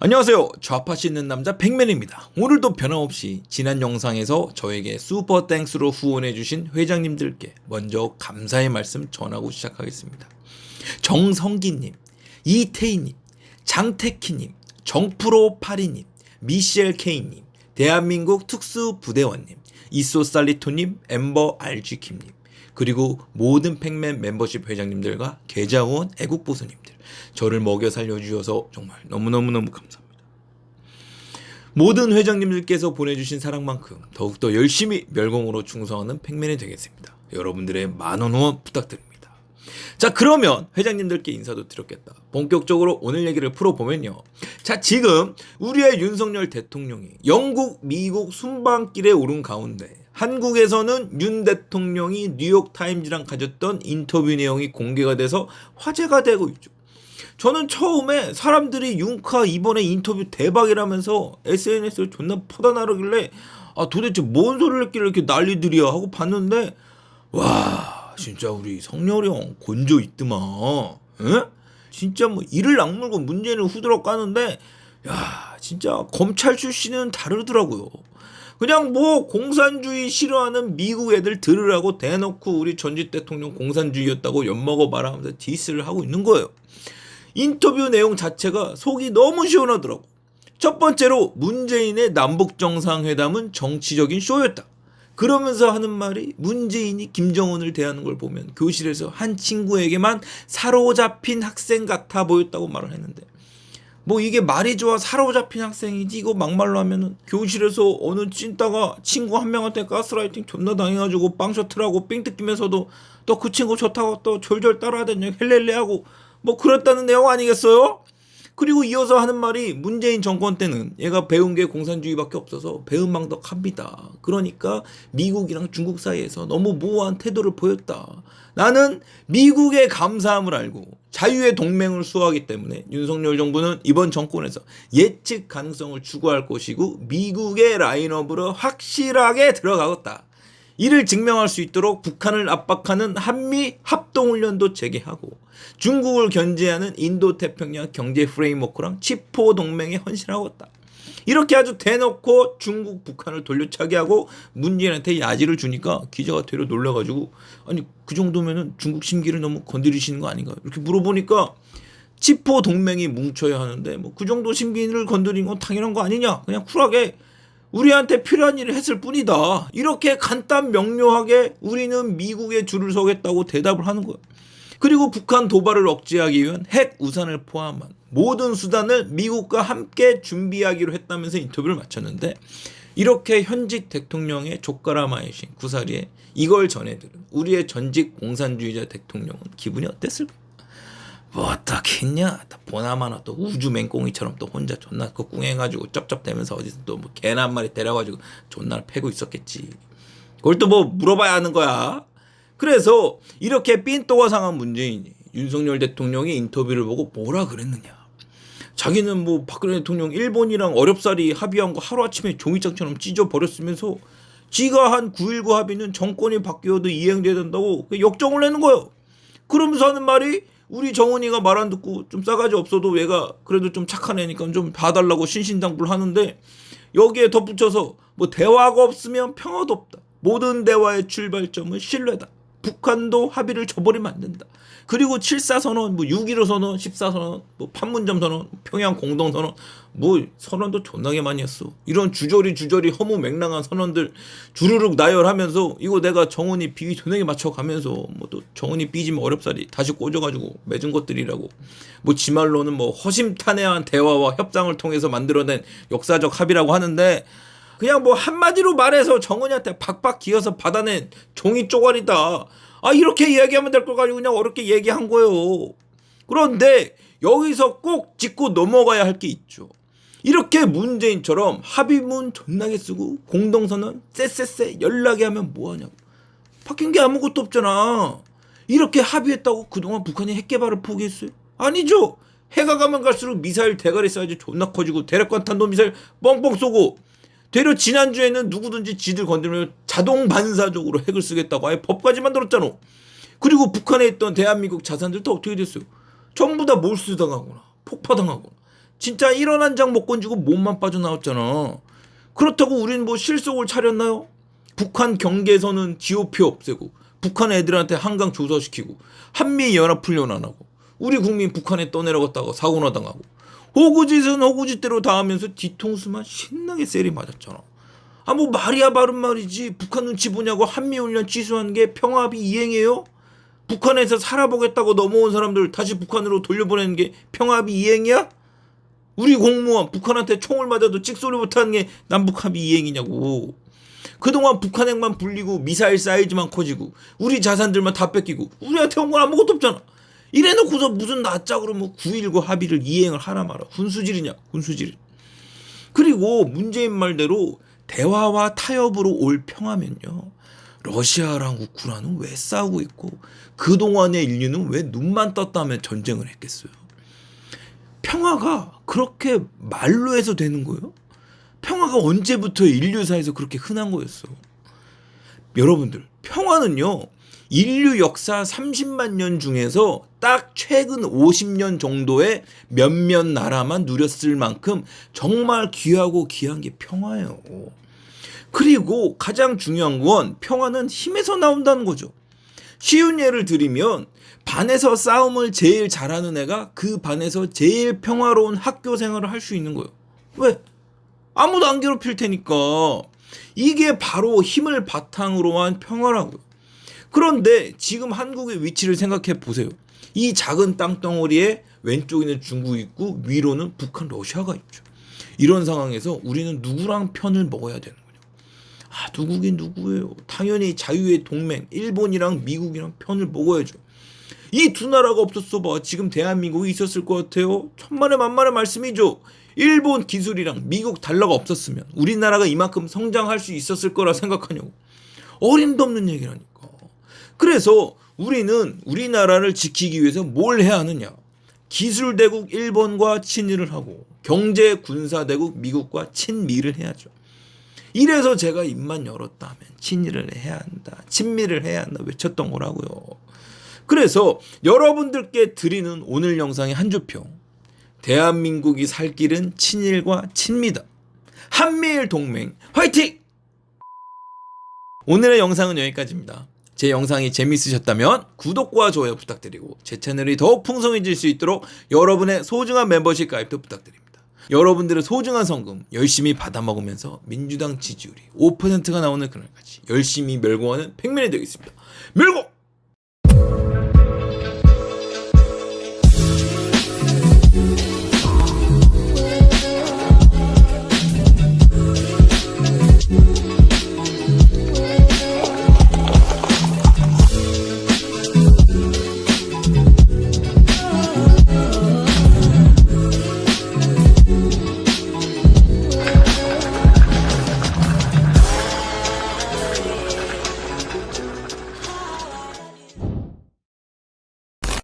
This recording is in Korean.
안녕하세요. 좌파 씻는 남자 백맨입니다. 오늘도 변함없이 지난 영상에서 저에게 슈퍼 땡스로 후원해주신 회장님들께 먼저 감사의 말씀 전하고 시작하겠습니다. 정성기님, 이태희님, 장태키님, 정프로 파리님, 미셸 케이님, 대한민국 특수부대원님, 이소살리토님, 엠버 알지킴님, 그리고 모든 팩맨 멤버십 회장님들과 계좌원 애국보수님들 저를 먹여 살려주셔서 정말 너무너무너무 감사합니다. 모든 회장님들께서 보내주신 사랑만큼 더욱더 열심히 멸공으로 충성하는 팩맨이 되겠습니다. 여러분들의 만원 후원 부탁드립니다. 자 그러면 회장님들께 인사도 드렸겠다. 본격적으로 오늘 얘기를 풀어보면요. 자 지금 우리의 윤석열 대통령이 영국, 미국 순방길에 오른 가운데 한국에서는 윤 대통령이 뉴욕 타임즈랑 가졌던 인터뷰 내용이 공개가 돼서 화제가 되고 있죠. 저는 처음에 사람들이 윤카 이번에 인터뷰 대박이라면서 SNS를 존나 퍼다나르길래 아 도대체 뭔 소리를 했길래 이렇게 난리들이야 하고 봤는데 와 진짜 우리 성렬이 형 곤조 있더만 에? 진짜 뭐 이를 악물고 문제를 후드러 까는데 야 진짜 검찰 출신은 다르더라고요 그냥 뭐 공산주의 싫어하는 미국 애들 들으라고 대놓고 우리 전직 대통령 공산주의였다고 엿먹어 봐라 하면서 디스를 하고 있는 거예요 인터뷰 내용 자체가 속이 너무 시원하더라고. 첫 번째로 문재인의 남북 정상회담은 정치적인 쇼였다. 그러면서 하는 말이 문재인이 김정은을 대하는 걸 보면 교실에서 한 친구에게만 사로잡힌 학생 같아 보였다고 말을 했는데 뭐 이게 말이 좋아 사로잡힌 학생이지 이거 막말로 하면은 교실에서 어느 찐따가 친구 한 명한테 가스라이팅 존나 당해가지고 빵 셔틀하고 삥 뜯기면서도 또 그 친구 좋다고 또 졸졸 따라하더니 헬렐레 하고 뭐 그렇다는 내용 아니겠어요? 그리고 이어서 하는 말이 문재인 정권 때는 얘가 배운 게 공산주의밖에 없어서 배은망덕합니다. 그러니까 미국이랑 중국 사이에서 너무 모호한 태도를 보였다. 나는 미국의 감사함을 알고 자유의 동맹을 수호하기 때문에 윤석열 정부는 이번 정권에서 예측 가능성을 추구할 것이고 미국의 라인업으로 확실하게 들어가겠다. 이를 증명할 수 있도록 북한을 압박하는 한미 합동훈련도 재개하고 중국을 견제하는 인도 태평양 경제 프레임워크랑 치포 동맹에 헌신하겠다. 이렇게 아주 대놓고 중국 북한을 돌려차게 하고 문재인한테 야지를 주니까 기자가 되려 놀라가지고 아니 그 정도면은 중국 심기를 너무 건드리시는 거 아닌가 이렇게 물어보니까 치포 동맹이 뭉쳐야 하는데 뭐 그 정도 심기를 건드린 건 당연한 거 아니냐 그냥 쿨하게 우리한테 필요한 일을 했을 뿐이다. 이렇게 간단 명료하게 우리는 미국에 줄을 서겠다고 대답을 하는 거예요. 그리고 북한 도발을 억제하기 위한 핵 우산을 포함한 모든 수단을 미국과 함께 준비하기로 했다면서 인터뷰를 마쳤는데 이렇게 현직 대통령의 족가라마이신 구사리에 이걸 전해들은 우리의 전직 공산주의자 대통령은 기분이 어땠을까? 뭐 어떻겠냐? 또 보나마나 또 우주 맹꽁이처럼 또 혼자 존나 그 꿍해가지고 쩝쩝대면서 어디서 또 뭐 개나 한 마리 데려가지고 존나 패고 있었겠지. 그걸 또 뭐 물어봐야 하는 거야. 그래서 이렇게 삔또가 상한 문재인이 윤석열 대통령의 인터뷰를 보고 뭐라 그랬느냐? 자기는 뭐 박근혜 대통령 일본이랑 어렵사리 합의한 거 하루아침에 종이장처럼 찢어버렸으면서 지가 한 9.19 합의는 정권이 바뀌어도 이행돼야 된다고 역정을 내는 거예요. 그러면서 하는 말이 우리 정은이가 말 안 듣고 좀 싸가지 없어도 얘가 그래도 좀 착한 애니까 좀 봐달라고 신신당부를 하는데 여기에 덧붙여서 뭐 대화가 없으면 평화도 없다. 모든 대화의 출발점은 신뢰다. 북한도 합의를 저버리면 안 된다. 그리고 7사 선언, 뭐 6.15 선언, 14 선언, 뭐 판문점 선언, 평양 공동 선언, 뭐 선언도 존나게 많이 했어. 이런 주저리 주저리 허무 맹랑한 선언들 주르륵 나열하면서 이거 내가 정은이 비위 존나게 맞춰 가면서 뭐 또 정은이 삐지면 어렵사리 다시 꽂아가지고 맺은 것들이라고 뭐 지말로는 뭐 허심탄회한 대화와 협상을 통해서 만들어낸 역사적 합의라고 하는데 그냥 뭐 한마디로 말해서 정은이한테 박박 기어서 받아낸 종이 쪼가리다. 아 이렇게 이야기하면 될거 가지고 그냥 어렵게 얘기한 거예요. 그런데 여기서 꼭 짚고 넘어가야 할 게 있죠. 이렇게 문재인처럼 합의문 존나게 쓰고 공동선언 쎄쎄쎄 연락이 하면 뭐하냐고. 바뀐 게 아무것도 없잖아. 이렇게 합의했다고 그동안 북한이 핵 개발을 포기했어요? 아니죠. 해가 가면 갈수록 미사일 대가리 사이즈 존나 커지고 대략관 탄도 미사일 뻥뻥 쏘고 되려 지난주에는 누구든지 지들 건드리면 자동 반사적으로 핵을 쓰겠다고 아예 법까지 만들었잖아. 그리고 북한에 있던 대한민국 자산들도 어떻게 됐어요? 전부 다 몰수당하거나 폭파당하거나 진짜 한장못 건지고 몸만 빠져나왔잖아. 그렇다고 우린 뭐 실속을 차렸나요? 북한 경계선은 GOP 없애고 북한 애들한테 한강 조사시키고 한미 연합 훈련 안 하고 우리 국민 북한에 떠내려갔다가 사고나 당하고 호구짓은 호구짓대로 다 하면서 뒤통수만 신나게 세리 맞았잖아. 아 뭐 말이야 바른 말이지 북한 눈치 보냐고 한미 훈련 취소한 게 평화합의 이행이에요? 북한에서 살아보겠다고 넘어온 사람들 다시 북한으로 돌려보내는 게 평화합의 이행이야? 우리 공무원 북한한테 총을 맞아도 찍소리 못하는 게 남북합의 이행이냐고. 그동안 북한 핵만 불리고 미사일 사이즈만 커지고 우리 자산들만 다 뺏기고 우리한테 온 건 아무것도 없잖아. 이래놓고서 무슨 낯짝으로 뭐 9.19 합의를 이행을 하라 마라. 훈수질이냐 훈수질. 그리고 문재인 말대로 대화와 타협으로 올 평화면요. 러시아랑 우크라이나는 왜 싸우고 있고 그동안의 인류는 왜 눈만 떴다면 전쟁을 했겠어요. 평화가 그렇게 말로 해서 되는 거예요? 평화가 언제부터 인류사에서 그렇게 흔한 거였어? 여러분들, 평화는요, 인류 역사 30만 년 중에서 딱 최근 50년 정도의 몇몇 나라만 누렸을 만큼 정말 귀하고 귀한 게 평화예요. 그리고 가장 중요한 건 평화는 힘에서 나온다는 거죠. 쉬운 예를 들이면 반에서 싸움을 제일 잘하는 애가 그 반에서 제일 평화로운 학교 생활을 할 수 있는 거예요. 왜? 아무도 안 괴롭힐 테니까. 이게 바로 힘을 바탕으로 한 평화라고요. 그런데 지금 한국의 위치를 생각해 보세요. 이 작은 땅덩어리에 왼쪽에는 중국이 있고 위로는 북한, 러시아가 있죠. 이런 상황에서 우리는 누구랑 편을 먹어야 되는 거냐? 아, 누구긴 누구예요. 당연히 자유의 동맹, 일본이랑 미국이랑 편을 먹어야죠. 이 두 나라가 없었어 봐. 지금 대한민국이 있었을 것 같아요. 천만의 만만의 말씀이죠. 일본 기술이랑 미국 달러가 없었으면 우리나라가 이만큼 성장할 수 있었을 거라 생각하냐고. 어림도 없는 얘기라니까. 그래서 우리는 우리나라를 지키기 위해서 뭘 해야 하느냐. 기술대국 일본과 친일을 하고 경제 군사대국 미국과 친미를 해야죠. 이래서 제가 입만 열었다면 친일을 해야 한다. 친미를 해야 한다. 외쳤던 거라고요. 그래서 여러분들께 드리는 오늘 영상의 한 주평. 대한민국이 살 길은 친일과 친미다. 한미일 동맹 화이팅! 오늘의 영상은 여기까지입니다. 제 영상이 재밌으셨다면 구독과 좋아요 부탁드리고 제 채널이 더욱 풍성해질 수 있도록 여러분의 소중한 멤버십 가입도 부탁드립니다. 여러분들의 소중한 성금 열심히 받아먹으면서 민주당 지지율이 5%가 나오는 그날까지 열심히 멸공하는 팽맨이 되겠습니다. 멸공!